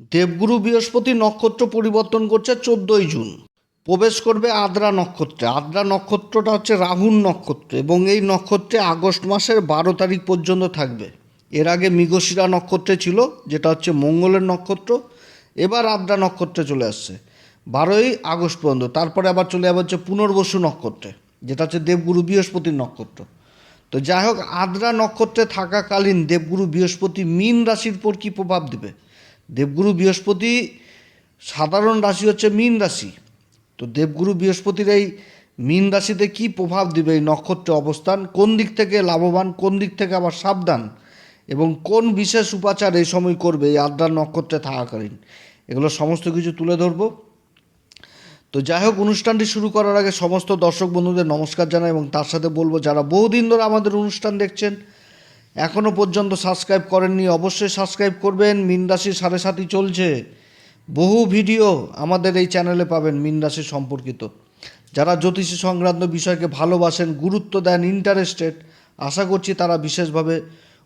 দেবগুরু বৃহস্পতি নক্ষত্র পরিবর্তন করছে চোদ্দোই জুন। প্রবেশ করবে আদ্রা নক্ষত্রে। আদ্রা নক্ষত্রটা হচ্ছে রাহুর নক্ষত্র এবং এই নক্ষত্রে আগস্ট মাসের বারো তারিখ পর্যন্ত থাকবে। এর আগে মৃগশিরা নক্ষত্রে ছিল, যেটা হচ্ছে মঙ্গলের নক্ষত্র। এবার আদ্রা নক্ষত্রে চলে আসছে, বারোই আগস্ট পর্যন্ত। তারপরে আবার চলে যাবে হচ্ছে পুনর্বসু নক্ষত্রে, যেটা হচ্ছে দেবগুরু বৃহস্পতির নক্ষত্র। তো যাই হোক, আদ্রা নক্ষত্রে থাকাকালীন দেবগুরু বৃহস্পতি মীন রাশির উপর কী প্রভাব দেবে? দেবগুরু বৃহস্পতি সাধারণ রাশি হচ্ছে মীন রাশি। তো দেবগুরু বৃহস্পতির এই মীন রাশিতে কী প্রভাব দিবে এই নক্ষত্রে অবস্থান? কোন দিক থেকে লাভবান, কোন দিক থেকে আবার সাবধান? এবং কোন বিশেষ উপাচার এই সময় করবে এই আদ্রা নক্ষত্রে থাকাকালীন? এগুলো সমস্ত কিছু তুলে ধরবো। তো যাই হোক, অনুষ্ঠানটি শুরু করার আগে সমস্ত দর্শক বন্ধুদের নমস্কার জানাই এবং তার সাথে বলব, যারা বহুদিন ধরে আমাদের অনুষ্ঠান দেখছেন এখনও পর্যন্ত সাবস্ক্রাইব করেননি, অবশ্যই সাবস্ক্রাইব করবেন। মিন রাশি সাড়ে সাতই চলছে। বহু ভিডিও আমাদের এই চ্যানেলে পাবেন মিন রাশি সম্পর্কিত। যারা জ্যোতিষী সংক্রান্ত বিষয়কে ভালোবাসেন, গুরুত্ব দেন ইন্টারেস্টেড আশা করছি তারা বিশেষভাবে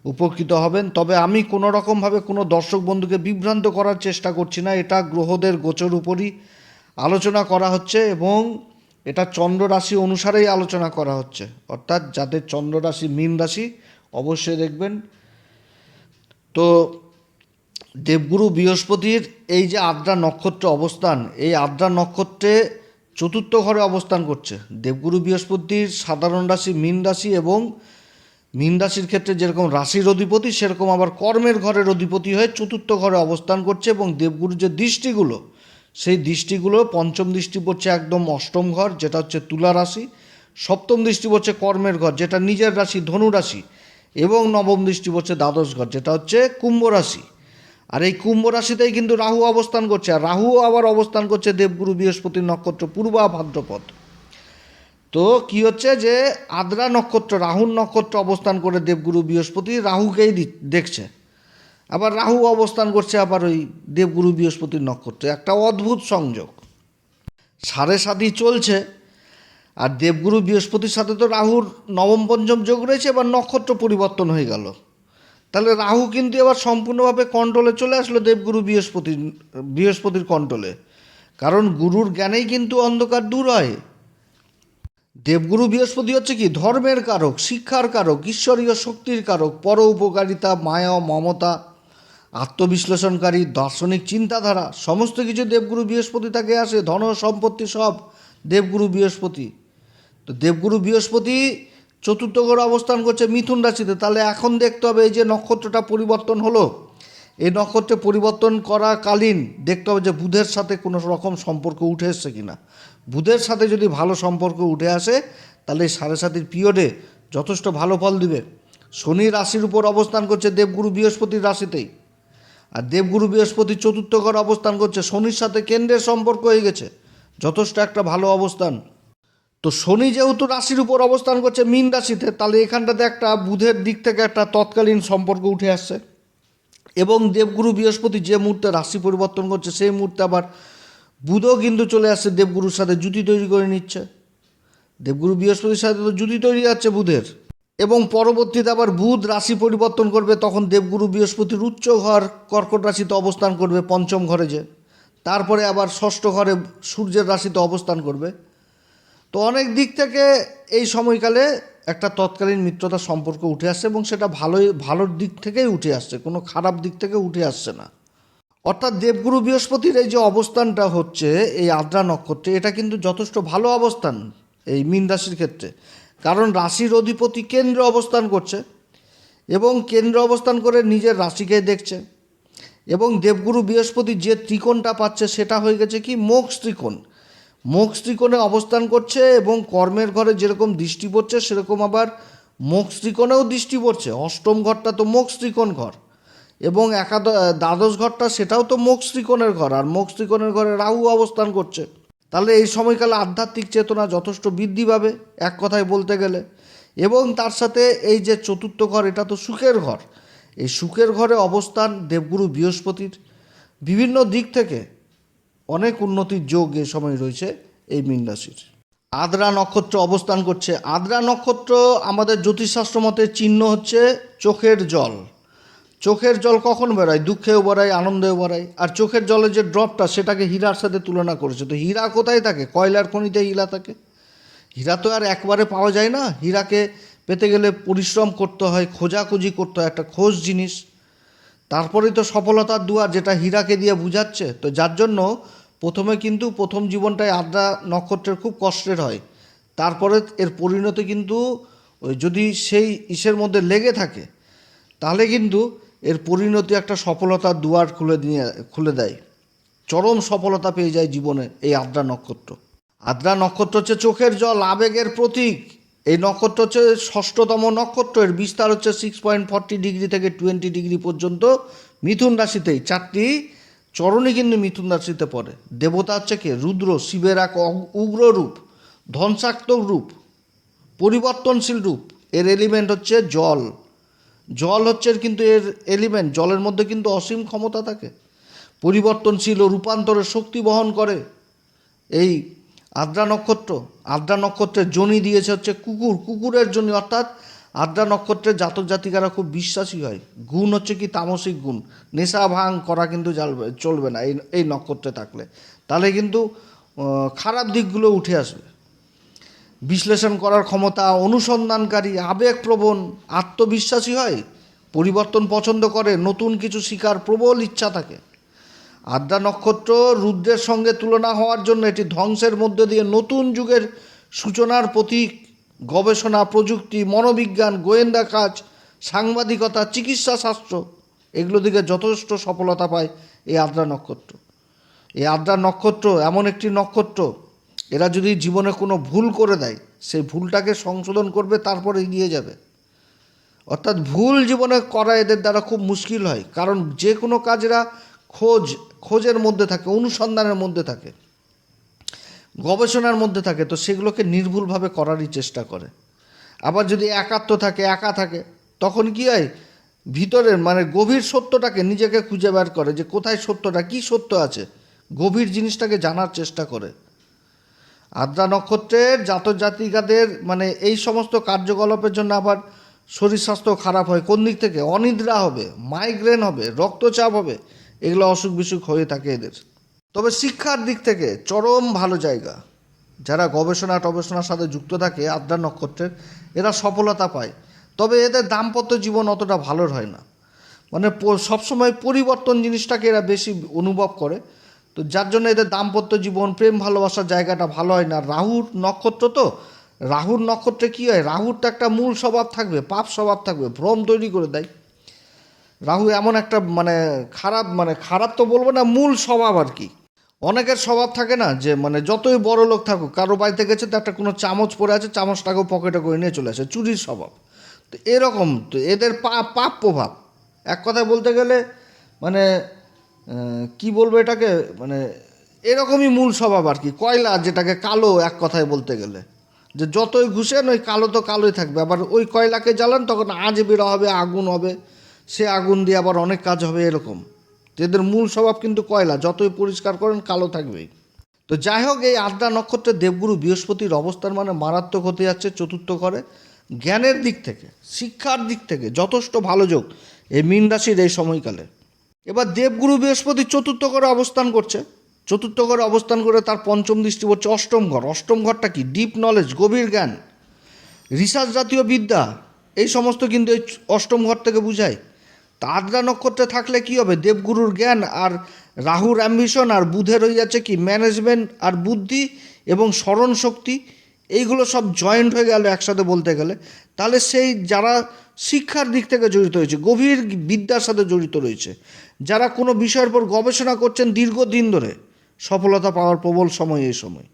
উপকৃত হবেন। তবে আমি কোনো রকমভাবে কোনো দর্শক বন্ধুকে বিভ্রান্ত করার চেষ্টা করছি না। এটা গ্রহদের গোচর উপরই আলোচনা করা হচ্ছে এবং এটা চন্দ্র রাশি অনুসারেই আলোচনা করা হচ্ছে। অর্থাৎ যাদের চন্দ্র রাশি, মীন রাশি অবশ্যই দেখবেন। তো দেবগুরু বৃহস্পতির এই যে আদ্রা নক্ষত্র অবস্থান, এই আদ্রা নক্ষত্রে চতুর্থ ঘরে অবস্থান করছে। দেবগুরু বৃহস্পতির সাধারণ রাশি মীন রাশি এবং মীন রাশির ক্ষেত্রে যেরকম রাশির অধিপতি, সেরকম আবার কর্মের ঘরের অধিপতি হয়ে চতুর্থ ঘরে অবস্থান করছে এবং দেবগুরুর যে দৃষ্টিগুলো, সেই দৃষ্টিগুলো পঞ্চম দৃষ্টি পড়ছে একদম অষ্টম ঘর, যেটা হচ্ছে তুলা রাশি। সপ্তম দৃষ্টি পড়ছে কর্মের ঘর, যেটা নিজের রাশি, ধনু রাশি। এবং নবম দৃষ্টি পড়ছে দ্বাদশ ঘর, যেটা হচ্ছে কুম্ভ রাশি। আর এই কুম্ভ রাশিতেই কিন্তু রাহু অবস্থান করছে, আর রাহুও আবার অবস্থান করছে দেবগুরু বৃহস্পতির নক্ষত্র পূর্বা ভাদ্রপদ। তো কি হচ্ছে যে আদ্রা নক্ষত্র, রাহুর নক্ষত্র অবস্থান করে দেবগুরু বৃহস্পতি রাহুকেই দেখছে। আবার রাহু অবস্থান করছে আবার ওই দেবগুরু বৃহস্পতির নক্ষত্র, একটা অদ্ভুত সংযোগ। সাড়ে সাতই চলছে আর দেবগুরু বৃহস্পতির সাথে তো রাহুর নবম পঞ্চম যোগ রয়েছে, এবার নক্ষত্র পরিবর্তন হয়ে গেল। তাহলে রাহু কিন্তু এবার সম্পূর্ণভাবে কন্ট্রোলে চলে আসলো দেবগুরু বৃহস্পতির বৃহস্পতির কন্ট্রোলে কারণ গুরুর জ্ঞানেই কিন্তু অন্ধকার দূর হয়। দেবগুরু বৃহস্পতি হচ্ছে কি? ধর্মের কারক, শিক্ষার কারক, ঈশ্বরীয় শক্তির কারক, পর উপকারিতা, মায়া, মমতা, আত্মবিশ্লেষণকারী, দার্শনিক চিন্তাধারা, সমস্ত কিছু দেবগুরু বৃহস্পতি থেকে আসে, ধন, সম্পত্তি সব দেবগুরু বৃহস্পতি। তো দেবগুরু বৃহস্পতি চতুর্থ ঘরে অবস্থান করছে মিথুন রাশিতে। তাহলে এখন দেখতে হবে এই যে নক্ষত্রটা পরিবর্তন হলো। এই নক্ষত্রে পরিবর্তন করাকালীন দেখতে হবে যে বুধের সাথে কোনো রকম সম্পর্ক উঠে এসছে কিনা। বুধের সাথে যদি ভালো সম্পর্ক উঠে আসে, তাহলে সাড়ে সাতির পিরিয়ডে যথেষ্ট ভালো ফল দিবে। শনি রাশির উপর অবস্থান করছে দেবগুরু বৃহস্পতির রাশিতেই। আর দেবগুরু বৃহস্পতি চতুর্থ ঘর অবস্থান করছে শনির সাথে কেন্দ্রের সম্পর্ক হয়ে গেছে। যথেষ্ট একটা ভালো অবস্থান। তো শনি যেহেতু রাশির উপর অবস্থান করছে, মীন রাশিতে, তাহলে এখানটাতে একটা বুধের দিক থেকে একটা তৎকালীন সম্পর্ক উঠে আসছে। এবং দেবগুরু বৃহস্পতি যে মুহূর্তে রাশি পরিবর্তন করছে, সেই মুহূর্তে আবার বুধও কিন্তু চলে আসছে দেবগুরুর সাথে জুতি তৈরি করে নিচ্ছে। দেবগুরু বৃহস্পতির সাথে তো জুতি তৈরি যাচ্ছে বুধের। এবং পরবর্তীতে আবার বুধ রাশি পরিবর্তন করবে, তখন দেবগুরু বৃহস্পতির উচ্চ ঘর, কর্কট রাশিতে অবস্থান করবে, পঞ্চম ঘরে যে। তারপরে আবার ষষ্ঠ ঘরে সূর্যের রাশিতে অবস্থান করবে। তো অনেক দিক থেকে এই সময়কালে একটা তৎকালীন মিত্রতা সম্পর্ক উঠে আসছে এবং সেটা ভালোই, ভালোর দিক থেকেই উঠে আসছে, কোনো খারাপ দিক থেকে উঠে আসছে না। অর্থাৎ দেবগুরু বৃহস্পতির এই যে অবস্থানটা হচ্ছে, এই আদ্রা নক্ষত্রে, এটা কিন্তু যথেষ্ট ভালো অবস্থান এই মীন রাশির ক্ষেত্রে। কারণ রাশির অধিপতি কেন্দ্রে অবস্থান করছে এবং কেন্দ্র অবস্থান করে নিজের রাশিকে দেখছে এবং দেবগুরু বৃহস্পতি যে ত্রিকোণটা পাচ্ছে, সেটা হয়ে গেছে কি? মোক্ষ ত্রিকোণ। মোক্ষ ত্রিকোণে অবস্থান করছে এবং কর্মের ঘরে যেরকম দৃষ্টি পড়ছে, সেরকম আবার মোক্ষ ত্রিকোণেও দৃষ্টি পড়ছে। অষ্টম ঘরটা তো মোক্ষ ত্রিকোণ ঘর এবং একাদ দ্বাদশ ঘরটা সেটাও তো মোক্ষ ত্রিকোণের ঘর আর মোক্ষ ত্রিকোণের ঘরে রাহু অবস্থান করছে। তাহলে এই সময়কালে আধ্যাত্মিক চেতনা যথেষ্ট বৃদ্ধি পাবে, এক কথায় বলতে গেলে। এবং তার সাথে এই যে চতুর্থ ঘর, এটা তো সুখের ঘর। এই সুখের ঘরে অবস্থান দেবগুরু বৃহস্পতির। বিভিন্ন দিক থেকে অনেক উন্নতির যোগ এ সময় রয়েছে এই মীন রাশির। আদ্রা নক্ষত্র অবস্থান করছে। আদ্রা নক্ষত্র আমাদের জ্যোতিষশাস্ত্র মতে চিহ্ন হচ্ছে চোখের জল। চোখের জল কখন বেরোয়? দুঃখেও বেরোয়, আনন্দেও বেরোয়। আর চোখের জলের যে ড্রপটা, সেটাকে হীরার সাথে তুলনা করেছে। তো হীরা কোথায় থাকে? কয়লার খনিতে হীরা থাকে। হীরা তো আর একবারে পাওয়া যায় না। হীরাকে পেতে গেলে পরিশ্রম করতে হয়, খোঁজাখুঁজি করতে হয়। একটা খোঁজ জিনিস। তারপরেই তো সফলতার দুয়ার যেটা হীরাকে দিয়ে বুঝাচ্ছে। তো যার জন্য প্রথমে কিন্তু প্রথম জীবনটায় আদ্রা নক্ষত্রের খুব কষ্টের হয়। তারপরে এর পরিণতি কিন্তু যদি সেই ইসের মধ্যে লেগে থাকে, তাহলে কিন্তু এর পরিণতি একটা সফলতার দুয়ার খুলে দিয়ে, খুলে দেয়। চরম সফলতা পেয়ে যায় জীবনে এই আদ্রা নক্ষত্র। আদ্রা নক্ষত্র হচ্ছে চোখের জল, আবেগের প্রতীক। এই নক্ষত্র হচ্ছে ষষ্ঠতম নক্ষত্র। এর বিস্তার হচ্ছে সিক্স পয়েন্ট ফর্টি ডিগ্রি থেকে টোয়েন্টি ডিগ্রি পর্যন্ত। মিথুন রাশিতেই চারটি, চরণই কিন্তু মিথুন রাশিতে পড়ে। দেবতা হচ্ছে কে? রুদ্র, শিবের এক উগ্র রূপ ধ্বংসাত্মক রূপ, পরিবর্তনশীল রূপ। এর এলিমেন্ট হচ্ছে জল। জল হচ্ছে কিন্তু এর এলিমেন্ট জলের মধ্যে কিন্তু অসীম ক্ষমতা থাকে। পরিবর্তনশীল ও রূপান্তরের শক্তি বহন করে। এই আদ্রা নক্ষত্র। আদ্রা নক্ষত্রের জনি দিয়েছে হচ্ছে কুকুর। কুকুরের জনি অর্থাৎ আদ্রা নক্ষত্রের জাতক জাতিকারা খুব বিশ্বাসী হয়। গুণ হচ্ছে কি তামসিক গুণ। নেশা ভাঙ করা কিন্তু চলবে না এই এই নক্ষত্রে থাকলে। তাহলে কিন্তু খারাপ দিকগুলো উঠে আসবে। বিশ্লেষণ করার ক্ষমতা, অনুসন্ধানকারী, আবেগপ্রবণ, আত্মবিশ্বাসী হয়, পরিবর্তন পছন্দ করে, নতুন কিছু শিকার প্রবল ইচ্ছা থাকে। আদ্রা নক্ষত্র রুদ্রের সঙ্গে তুলনা হওয়ার জন্য এটি ধ্বংসের মধ্যে দিয়ে নতুন যুগের সূচনার প্রতীক। গবেষণা, প্রযুক্তি, মনোবিজ্ঞান, গোয়েন্দা কাজ, সাংবাদিকতা, চিকিৎসা শাস্ত্র, এগুলো দিকে যথেষ্ট সফলতা পায় এই আদ্রা নক্ষত্র। এই আদ্রা নক্ষত্র এমন একটি নক্ষত্র, এরা যদি জীবনে কোনো ভুল করে দেয় সেই ভুলটাকে সংশোধন করবে, তারপরে এগিয়ে যাবে। অর্থাৎ ভুল জীবনে করা এদের দ্বারা খুব মুশকিল হয়, কারণ যে কোনো কাজ এরা খোঁজ, খোঁজের মধ্যে থাকে, অনুসন্ধানের মধ্যে থাকে, গবেষণার মধ্যে থাকে, তো সেগুলোকে নির্ভুলভাবে করারই চেষ্টা করে। আবার যদি একাত্ম থাকে, একা থাকে, তখন কি হয়? ভিতরের মানে গভীর সত্যটাকে নিজেকে খুঁজে বের করে যে কোথায় সত্যটা, কি সত্য আছে? গভীর জিনিসটাকে জানার চেষ্টা করে। আদ্রা নক্ষত্রের জাতক জাতিকাদের মানে এই সমস্ত কার্যকলাপের জন্য আবার শরীর স্বাস্থ্য খারাপ হয়। কোন দিক থেকে? অনিদ্রা হবে মাইগ্রেন হবে, রক্তচাপ হবে এগুলো অসুখ বিসুখ হয়ে থাকে এদের। তবে শিক্ষার দিক থেকে চরম ভালো জায়গা। যারা গবেষণা টবেষণার সাথে যুক্ত থাকে, আদ্রা নক্ষত্রের, এরা সফলতা পায়। তবে এদের দাম্পত্য জীবন অতটা ভালোর হয় না। মানে সবসময় পরিবর্তন জিনিসটাকে এরা বেশি অনুভব করে। তো যার জন্য এদের দাম্পত্য জীবন, প্রেম, ভালোবাসার জায়গাটা ভালো হয় না। রাহুর নক্ষত্র তো, রাহুর নক্ষত্রে কী হয়? রাহুর তো একটা মূল স্বভাব থাকবে, পাপ স্বভাব থাকবে, ভ্রম তৈরি করে দেয়। রাহু এমন একটা মানে খারাপ মানে খারাপ তো বলব না, মূল স্বভাব আর কি। অনেকের স্বভাব থাকে না যে মানে যতই বড় লোক থাকুক, কারও বাড়িতে গেছে তো একটা কোনো চামচ পড়ে আছে, চামচটাকেও পকেটে করে নিয়ে চলে আসে, চুরির স্বভাব। তো এরকম, তো এদের পাপ পাপ প্রভাব। এক কথায় বলতে গেলে মানে কি বলব এটাকে মানে এরকমই মূল স্বভাব আর কি, কয়লা যেটাকে কালো এক কথায় বলতে গেলে। যে যতই ঘুষেন, ওই কালো তো কালোই থাকবে। আবার ওই কয়লাকে জ্বালান, তখন আজ বেরো হবে, আগুন হবে। সে আগুন দিয়ে আবার অনেক কাজ হবে এরকম। এদের মূল স্বভাব কিন্তু কয়লা, যতই পরিষ্কার করেন কালো থাকবেই। তো যাই হোক, এই আদ্রা নক্ষত্রের দেবগুরু বৃহস্পতির অবস্থান মানে মারাত্মক হতে যাচ্ছে চতুর্থ ঘরে। জ্ঞানের দিক থেকে, শিক্ষার দিক থেকে যথেষ্ট ভালো যোগ এই মীন রাশির এই সময়কালে। এবার দেবগুরু বৃহস্পতি চতুর্থ ঘরে অবস্থান করছে। চতুর্থ ঘরে অবস্থান করে তার পঞ্চম দৃষ্টি পড়ছে অষ্টম ঘর। অষ্টম ঘরটা কি? ডিপ নলেজ গভীর জ্ঞান। রিসার্চ জাতীয় বিদ্যা, এই সমস্ত কিন্তু এই অষ্টম ঘর থেকে বুঝায়। তা আদ্রা নক্ষত্রে থাকলে কি হবে? দেবগুরুর জ্ঞান আর রাহুর অ্যাম্বিশন আর হয়ে যাচ্ছে কি? ম্যানেজমেন্ট আর বুদ্ধি এবং স্মরণ শক্তি, এইগুলো সব জয়েন্ট হয়ে গেল একসাথে বলতে গেলে। তাহলে সেই যারা শিক্ষার দিক থেকে জড়িত হয়েছে গভীর বিদ্যার সাথে জড়িত রয়েছে, যারা কোনো বিষয়ের উপর গবেষণা করছেন দীর্ঘদিন ধরে, সফলতা পাওয়ার প্রবল সময় এই সময়।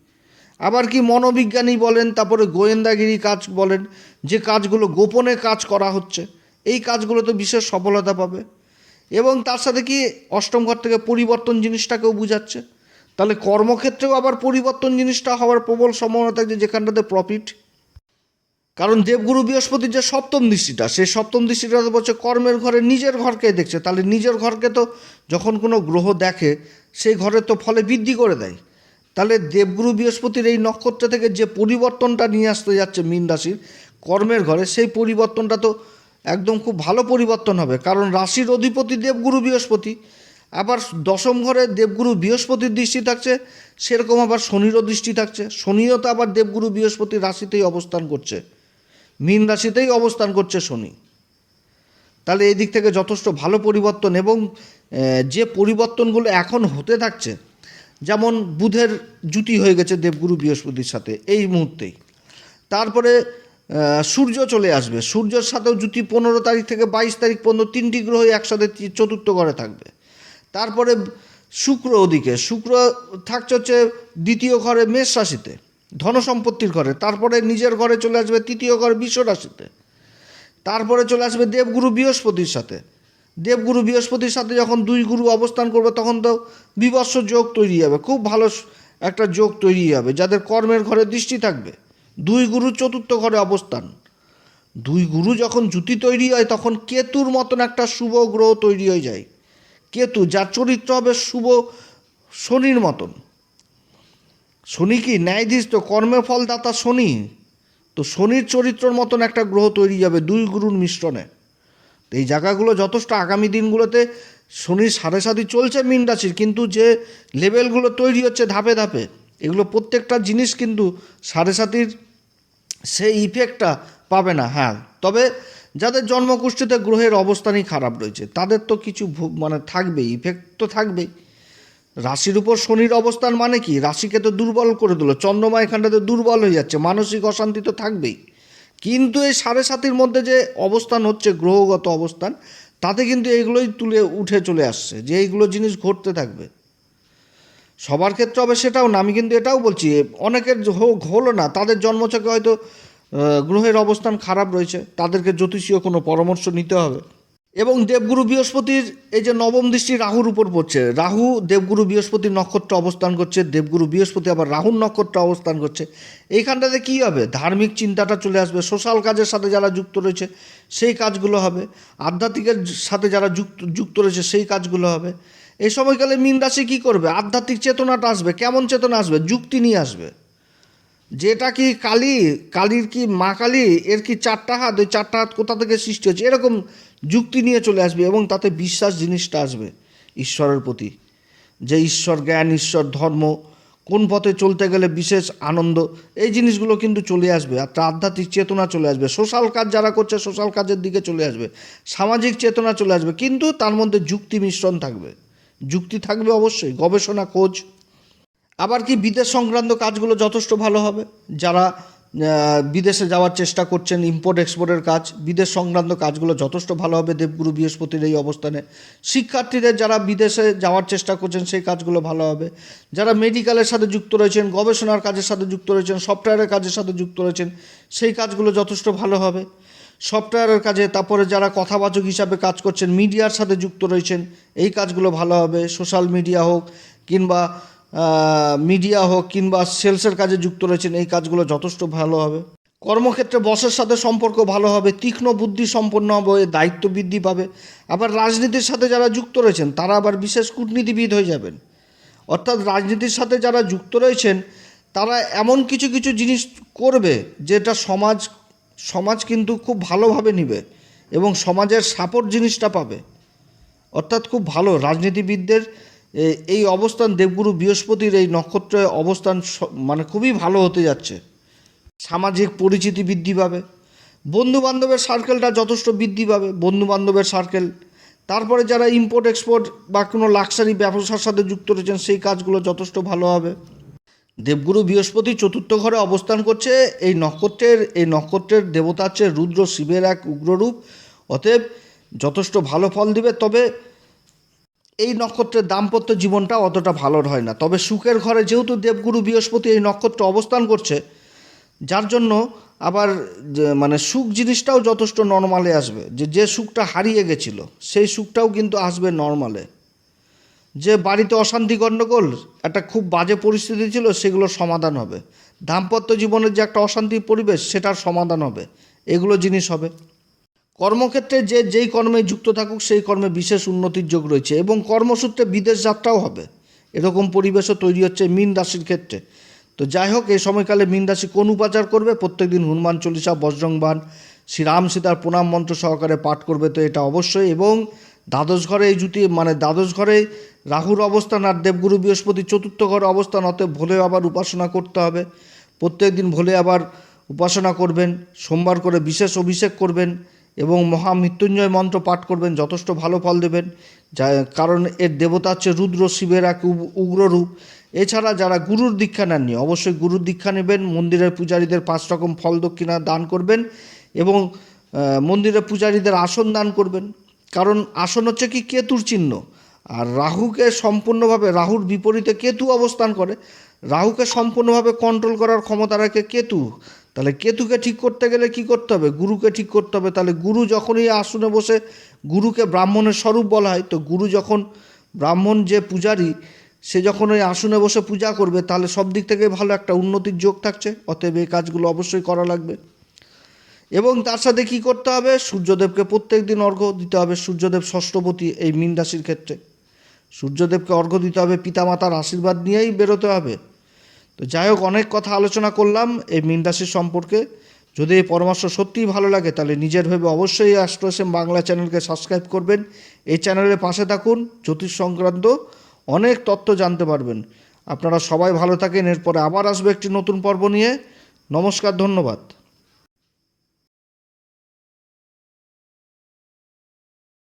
আবার কি মনোবিজ্ঞানী বলেন, তারপরে গোয়েন্দাগিরি কাজ বলেন, যে কাজগুলো গোপনে কাজ করা হচ্ছে এই কাজগুলোতে বিশেষ সফলতা পাবে। এবং তার সাথে কি অষ্টম ঘর থেকে পরিবর্তন জিনিসটাকেও বুঝাচ্ছে। তাহলে কর্মক্ষেত্রেও আবার পরিবর্তন জিনিসটা হওয়ার প্রবল সম্ভাবনা থাকছে যেখানটাতে প্রফিট কারণ দেবগুরু বৃহস্পতির যে সপ্তম দৃষ্টিটা, সেই সপ্তম দৃষ্টিটা তো বলছে কর্মের ঘরে নিজের ঘরকে দেখছে। তাহলে নিজের ঘরকে তো যখন কোনো গ্রহ দেখে, সেই ঘরে তো ফলে বৃদ্ধি করে দেয়। তাহলে দেবগুরু বৃহস্পতির এই নক্ষত্র থেকে যে পরিবর্তনটা নিয়ে আসতে যাচ্ছে মীন রাশির, কর্মের ঘরে সেই পরিবর্তনটা তো একদম খুব ভালো পরিবর্তন হবে। কারণ রাশির অধিপতি দেবগুরু বৃহস্পতি, আবার দশম ঘরে দেবগুরু বৃহস্পতির দৃষ্টি থাকছে, সেরকম আবার শনিরও দৃষ্টি থাকছে। শনিও তো আবার দেবগুরু বৃহস্পতি রাশিতেই অবস্থান করছে। মীন রাশিতেই অবস্থান করছে শনি। তাহলে এই দিক থেকে যথেষ্ট ভালো পরিবর্তন এবং যে পরিবর্তনগুলো এখন হতে থাকছে, যেমন বুধের জুতি হয়ে গেছে দেবগুরু বৃহস্পতির সাথে, এই মুহূর্তেই। তারপরে সূর্য চলে আসবে। সূর্যের সাথেও জুতি পনেরো তারিখ থেকে বাইশ তারিখ পর্যন্ত তিনটি গ্রহ একসাথে চতুর্থ ঘরে থাকবে। তারপরে শুক্র ওদিকে। শুক্র থাকছে হচ্ছে দ্বিতীয় ঘরে মেষ রাশিতে, ধনসম্পত্তির ঘরে। তারপরে নিজের ঘরে চলে আসবে তৃতীয় ঘরে বিশ্ব রাশিতে। তারপরে চলে আসবে দেবগুরু বৃহস্পতির সাথে। দেবগুরু বৃহস্পতির সাথে যখন দুই গুরু অবস্থান করবে, তখন তো বিবর্ষ যোগ তৈরি হবে। খুব ভালো একটা যোগ তৈরি হবে, যাদের কর্মের ঘরে দৃষ্টি থাকবে। দুই গুরু চতুর্থ ঘরে অবস্থান। দুই গুরু যখন জুতি তৈরি হয়, তখন কেতুর মতন একটা শুভ গ্রহ তৈরি হয়ে যায়। কেতু, যার চরিত্র হবে শুভ শনির মতন। শনি কি ন্যায়াধীশ? তো কর্মের ফলদাতা শনি। তো শনির চরিত্রর মতন একটা গ্রহ তৈরি যাবে দুই গুরুর মিশ্রণে। তো এই জায়গাগুলো যথেষ্ট আগামী দিনগুলোতে শনির সাড়ে সাথে চলছে মিন রাশির, কিন্তু যে লেভেলগুলো তৈরি হচ্ছে ধাপে ধাপে, এগুলো প্রত্যেকটা জিনিস কিন্তু সাড়ে সাতির সেই ইফেক্টটা পাবে না হ্যাঁ। তবে যাদের জন্মকুষ্ঠিতে গ্রহের অবস্থানই খারাপ রয়েছে, তাদের তো কিছু মানে থাকবেই ইফেক্ট তো থাকবেই। রাশির উপর শনির অবস্থান মানে কি? রাশিকে তো দুর্বল করে দিল, চন্দ্রমা এখানটাতে দুর্বল হয়ে যাচ্ছে, মানসিক অশান্তি তো থাকবেই। কিন্তু এই সাড়ে সাতির মধ্যে যে অবস্থান হচ্ছে, গ্রহগত অবস্থান, তাতে কিন্তু এইগুলোই তুলে উঠে চলে আসছে, যে এইগুলো জিনিস ঘটতে থাকবে। সবার ক্ষেত্রে হবে সেটাও না, আমি কিন্তু এটাও বলছি, অনেকের হোক হলো না, তাদের জন্মছকে হয়তো গ্রহের অবস্থান খারাপ রয়েছে, তাদেরকে জ্যোতিষীয় কোনো পরামর্শ নিতে হবে। এবং দেবগুরু বৃহস্পতির এই যে নবম দৃষ্টি রাহুর উপর পড়ছে, রাহু দেবগুরু বৃহস্পতির নক্ষত্র অবস্থান করছে, দেবগুরু বৃহস্পতি আবার রাহুর নক্ষত্র অবস্থান করছে, এইখানটাতে কী হবে? ধার্মিক চিন্তাটা চলে আসবে, সোশ্যাল কাজের সাথে যারা যুক্ত রয়েছে, সেই কাজগুলো হবে, আধ্যাত্মিকের সাথে যারা যুক্ত যুক্ত রয়েছে, সেই কাজগুলো হবে। এই সময়কালে মীন রাশি কী করবে? আধ্যাত্মিক চেতনাটা আসবে। কেমন চেতনা আসবে? যুক্তি নিয়ে আসবে। যেটা কি কালী, কালীর কি মা কালী, এর কি চারটা হাত, ওই চারটা হাত কোথা থেকে সৃষ্টি হচ্ছে এরকম যুক্তি নিয়ে চলে আসবে এবং তাতে বিশ্বাস জিনিসটা আসবে ঈশ্বরের প্রতি। যে ঈশ্বর জ্ঞান, ঈশ্বর ধর্ম, কোন পথে চলতে গেলে বিশেষ আনন্দ, এই জিনিসগুলো কিন্তু চলে আসবে। আর তার আধ্যাত্মিক চেতনা চলে আসবে। সোশ্যাল কাজ যারা করছে, সোশ্যাল কাজের দিকে চলে আসবে। সামাজিক চেতনা চলে আসবে। কিন্তু তার মধ্যে যুক্তি মিশ্রণ থাকবে। যুক্তি থাকবে অবশ্যই, গবেষণা, খোঁজ। আবার কি বিদেশ সংক্রান্ত কাজগুলো যথেষ্ট ভালো হবে? যারা বিদেশে যাওয়ার চেষ্টা করছেন ইম্পোর্ট এক্সপোর্টের কাজ, বিদেশ সংক্রান্ত কাজগুলো যথেষ্ট ভালো হবে দেবগুরু বৃহস্পতির এই অবস্থানে। শিক্ষার্থীদের যারা বিদেশে যাওয়ার চেষ্টা করছেন, সেই কাজগুলো ভালো হবে। যারা মেডিকেলের সাথে যুক্ত রয়েছেন, গবেষণার কাজের সাথে যুক্ত রয়েছেন সফটওয়্যারের কাজের সাথে যুক্ত রয়েছেন, সেই কাজগুলো যথেষ্ট ভালো হবে। সফটওয়্যারের কাজে, তারপরে যারা কথাবাচক হিসাবে কাজ করছেন, মিডিয়ার সাথে যুক্ত রয়েছেন, এই কাজগুলো ভালো হবে। সোশ্যাল মিডিয়া হোক কিংবা মিডিয়া হোক কিংবা সেলসের কাজে যুক্ত রয়েছেন, এই কাজগুলো যথেষ্ট ভালো হবে। কর্মক্ষেত্রে বসের সাথে সম্পর্ক ভালো হবে, তীক্ষ্ণ বুদ্ধি সম্পন্ন হবে, দায়িত্ব বৃদ্ধি পাবে। আবার রাজনীতির সাথে যারা যুক্ত রয়েছেন, তারা আবার বিশেষ কূটনীতিবিদ হয়ে যাবেন। অর্থাৎ রাজনীতির সাথে যারা যুক্ত রয়েছেন, তারা এমন কিছু কিছু জিনিস করবে, যেটা সমাজ সমাজ কিন্তু খুব ভালোভাবে নিবে এবং সমাজের সাপোর্ট জিনিসটা পাবে। অর্থাৎ খুব ভালো। রাজনীতিবিদদের এই অবস্থান দেবগুরু বৃহস্পতির এই নক্ষত্রের অবস্থান মানে খুবই ভালো হতে যাচ্ছে। সামাজিক পরিচিতি বৃদ্ধি পাবে। বন্ধু বান্ধবের সার্কেলটা যথেষ্ট বৃদ্ধি পাবে। বন্ধু বান্ধবের সার্কেল তারপরে যারা ইম্পোর্ট এক্সপোর্ট বা কোনো লাক্সারি ব্যবসার সাথে যুক্ত রয়েছেন, সেই কাজগুলো যথেষ্ট ভালো হবে। দেবগুরু বৃহস্পতি চতুর্থ ঘরে অবস্থান করছে। এই নক্ষত্রের এই নক্ষত্রের দেবতা হচ্ছে রুদ্র শিবের এক উগ্ররূপ। অতএব যথেষ্ট ভালো ফল দিবে। তবে এই নক্ষত্রের দাম্পত্য জীবনটা অতটা ভালো হয় না। তবে সুখের ঘরে যেহেতু দেবগুরু বৃহস্পতি এই নক্ষত্র অবস্থান করছে, যার জন্য আবার মানে সুখ জিনিসটাও যথেষ্ট নর্মালে আসবে। যে যে সুখটা হারিয়ে গেছিল, সেই সুখটাও কিন্তু আসবে নর্মালে। যে বাড়িতে অশান্তি গণ্ডগোল, একটা খুব বাজে পরিস্থিতি ছিল, সেগুলো সমাধান হবে। দাম্পত্য জীবনের যে একটা অশান্তির পরিবেশ, সেটার সমাধান হবে। এগুলো জিনিস হবে। কর্মক্ষেত্রে যে, যেই কর্মে যুক্ত থাকুক, সেই কর্মে বিশেষ উন্নতির যোগ রয়েছে এবং কর্মসূত্রে বিদেশ যাত্রাও হবে। এরকম পরিবেশও তৈরি হচ্ছে মীন রাশির ক্ষেত্রে। তো যাই হোক, এই সময়কালে মীন রাশি কোন উপাচার করবে? প্রত্যেকদিন হনুমান চল্লিশা বজ্রংবান শ্রীরাম সীতার প্রণাম মন্ত্র সহকারে পাঠ করবে তো এটা অবশ্যই এবং দ্বাদশ ঘরে এই জুতি মানে দ্বাদশ ঘরে রাহুর অবস্থান আর দেবগুরু বৃহস্পতি চতুর্থ ঘরে অবস্থান, অতএব ভোলে আবার উপাসনা করতে হবে। প্রত্যেক দিন ভোলে আবার উপাসনা করবেন, সোমবার করে বিশেষ অভিষেক করবেন এবং মহামৃত্যুঞ্জয় মন্ত্র পাঠ করবেন, যথেষ্ট ভালো ফল দেবেন। যা, কারণ এর দেবতা হচ্ছে রুদ্র, শিবের এক উগ- উগ্র রূপ। এছাড়া যারা গুরুর দীক্ষা নেননি, অবশ্যই গুরুর দীক্ষা নেবেন, মন্দিরের পূজারীদের পাঁচ রকম ফল দক্ষিণা দান করবেন এবং মন্দিরের পূজারীদের আসন দান করবেন। কারণ আসন হচ্ছে কি? কেতুর চিহ্ন। আর রাহুকে সম্পূর্ণভাবে, রাহুর বিপরীতে কেতু অবস্থান করে। রাহুকে সম্পূর্ণভাবে কন্ট্রোল করার ক্ষমতা রাখে কেতু। তাহলে কেতুকে ঠিক করতে গেলে কি করতে হবে? গুরুকে ঠিক করতে হবে। তাহলে গুরু যখনই আসনে বসে গুরুকে ব্রাহ্মণের স্বরূপ বলা হয়, তো গুরু যখন ব্রাহ্মণ যে পূজারী, সে যখন ওই আসনে বসে পূজা করবে, তাহলে সব দিক থেকে ভালো একটা উন্নতির যোগ থাকছে। অতএব এই কাজগুলো অবশ্যই করা লাগবে। এবং তার সাথে কি করতে হবে? সূর্যদেবকে প্রত্যেক দিন অর্ঘ্য দিতে হবে। সূর্যদেব ষষ্ঠপতি এই মীন রাশির ক্ষেত্রে। সূর্যদেবকে অর্ঘ্য দিতে হবে, পিতামাতার আশীর্বাদ নিয়েই বেরোতে হবে। তো যাই হোক, অনেক কথা আলোচনা করলাম এই মীন সম্পর্কে। যদি এই পরামর্শ সত্যিই ভালো লাগে, তাহলে নিজের ভেবে অবশ্যই অ্যাস্ট্রোসেম বাংলা চ্যানেলকে সাবস্ক্রাইব করবেন। এই চ্যানেলের পাশে থাকুন, জ্যোতিষ সংক্রান্ত অনেক তথ্য জানতে পারবেন। আপনারা সবাই ভালো থাকেন, এরপরে আবার আসবে একটি নতুন পর্ব নিয়ে। নমস্কার, ধন্যবাদ।